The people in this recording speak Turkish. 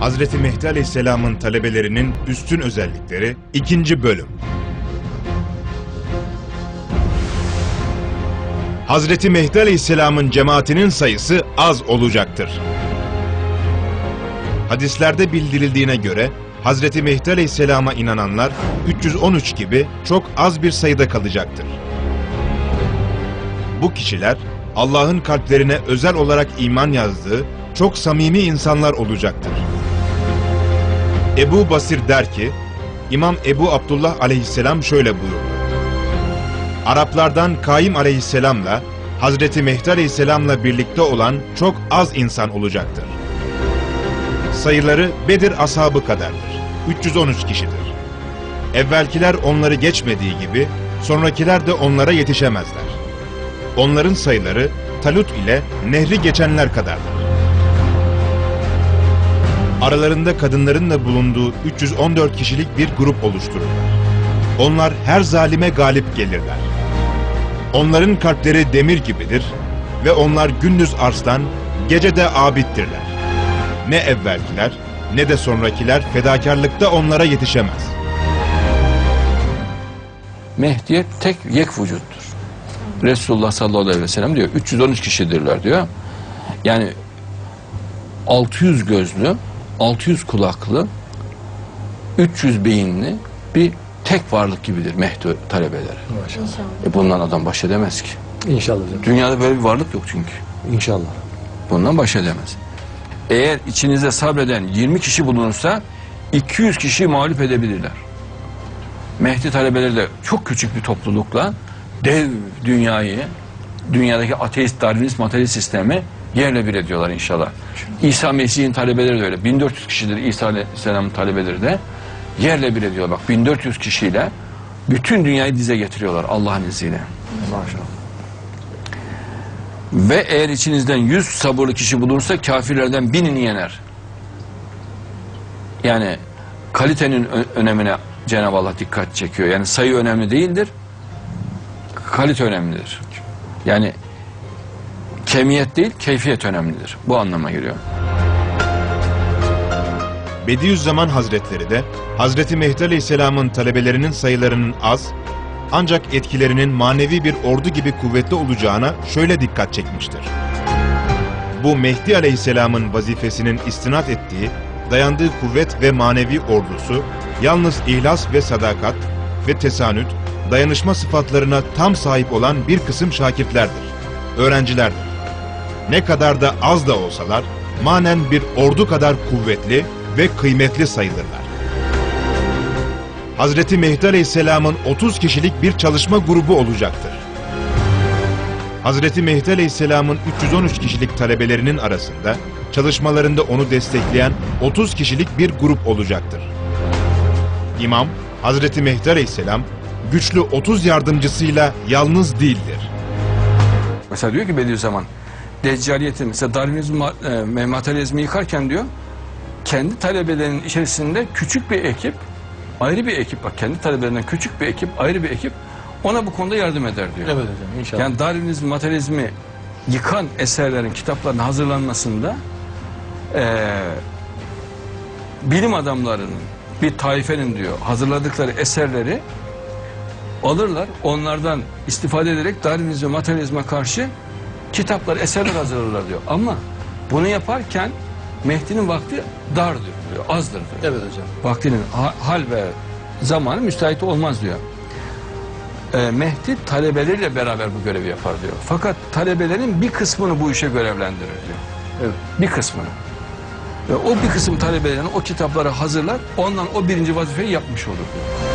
Hazreti Mehdi Aleyhisselam'ın talebelerinin üstün özellikleri 2. bölüm. Hazreti Mehdi Aleyhisselam'ın cemaatinin sayısı az olacaktır. Hadislerde bildirildiğine göre Hazreti Mehdi Aleyhisselam'a inananlar 313 gibi çok az bir sayıda kalacaktır. Bu kişiler Allah'ın kalplerine özel olarak iman yazdığı çok samimi insanlar olacaktır. Ebu Basir der ki, İmam Ebu Abdullah aleyhisselam şöyle buyurdu. Araplardan Kaim aleyhisselamla Hazreti Mehdi aleyhisselamla birlikte olan çok az insan olacaktır. Sayıları Bedir ashabı kadardır. 313 kişidir. Evvelkiler onları geçmediği gibi sonrakiler de onlara yetişemezler. Onların sayıları Talut ile nehri geçenler kadardır. Aralarında kadınların da bulunduğu 314 kişilik bir grup oluştururlar. Onlar her zalime galip gelirler. Onların kalpleri demir gibidir ve onlar gündüz arslan, gece de abittirler. Ne evvelkiler ne de sonrakiler fedakarlıkta onlara yetişemez. Mehdiyet tek yek vücuttur. Resulullah sallallahu aleyhi ve sellem diyor 313 kişidirler diyor. Yani 600 gözlü, 600 kulaklı, 300 beyinli bir tek varlık gibidir Mehdi talebeleri. Maşallah. E bundan adam baş edemez ki. İnşallah. Dünyada böyle bir varlık yok çünkü. İnşallah. Bundan baş edemez. Eğer içinizde sabreden 20 kişi bulunursa 200 kişiyi mağlup edebilirler. Mehdi talebeleri de çok küçük bir toplulukla dev dünyayı, dünyadaki ateist, darwinist, materyalist sistemi yerle bir ediyorlar inşallah. İsa Mesih'in talebeleri de öyle. 1400 kişidir İsa Aleyhisselam'ın talebeleri de yerle bir ediyorlar. Bak 1400 kişiyle bütün dünyayı dize getiriyorlar Allah'ın izniyle. Maşallah. Ve eğer içinizden yüz sabırlı kişi bulunursa kafirlerden binini yener. Yani kalitenin önemine Cenab-ı Allah dikkat çekiyor. Yani sayı önemli değildir. Kalite önemlidir. Yani kemiyet değil, keyfiyet önemlidir. Bu anlama geliyor. Bediüzzaman Hazretleri de Hazreti Mehdi Aleyhisselam'ın talebelerinin sayılarının az ancak etkilerinin manevi bir ordu gibi kuvvetli olacağına şöyle dikkat çekmiştir. Bu Mehdi Aleyhisselam'ın vazifesinin istinat ettiği, dayandığı kuvvet ve manevi ordusu yalnız ihlas ve sadakat ve tesanüt, dayanışma sıfatlarına tam sahip olan bir kısım şakirtlerdir, öğrencilerdir. Ne kadar da az da olsalar, manen bir ordu kadar kuvvetli ve kıymetli sayılırlar. Hazreti Mehdi Aleyhisselam'ın 30 kişilik bir çalışma grubu olacaktır. Hazreti Mehdi Aleyhisselam'ın 313 kişilik talebelerinin arasında çalışmalarında onu destekleyen 30 kişilik bir grup olacaktır. İmam, Hazreti Mehdi Aleyhisselam, güçlü 30 yardımcısıyla yalnız değildir. Mesela diyor ki Bediüzzaman, Deccaliyeti mesela Darwinizmi e, materyalizmi yıkarken diyor, kendi talebelerinin içerisinde küçük bir ekip, ayrı bir ekip bak kendi talebelerinden küçük bir ekip, ayrı bir ekip ona bu konuda yardım eder diyor. Evet hocam inşallah. Yani Darwinizm, materyalizmi yıkan eserlerin, kitapların hazırlanmasında eee, bilim adamlarının, bir taifenin diyor hazırladıkları eserleri alırlar, onlardan istifade ederek Darwinizm ve materyalizme karşı kitaplar, eserler hazırlarlar diyor. Ama bunu yaparken Mehdi'nin vakti dar diyor, diyor azdır diyor evet hocam. vaktinin ha- hal ve zamanı müsait olmaz diyor. Ee, Mehdi talebeleriyle beraber bu görevi yapar diyor. Fakat talebelerin bir kısmını bu işe görevlendirir diyor. Evet. Bir kısmını. Ve o bir kısım talebelerin o kitapları hazırlar, ondan o birinci vazifeyi yapmış olur diyor.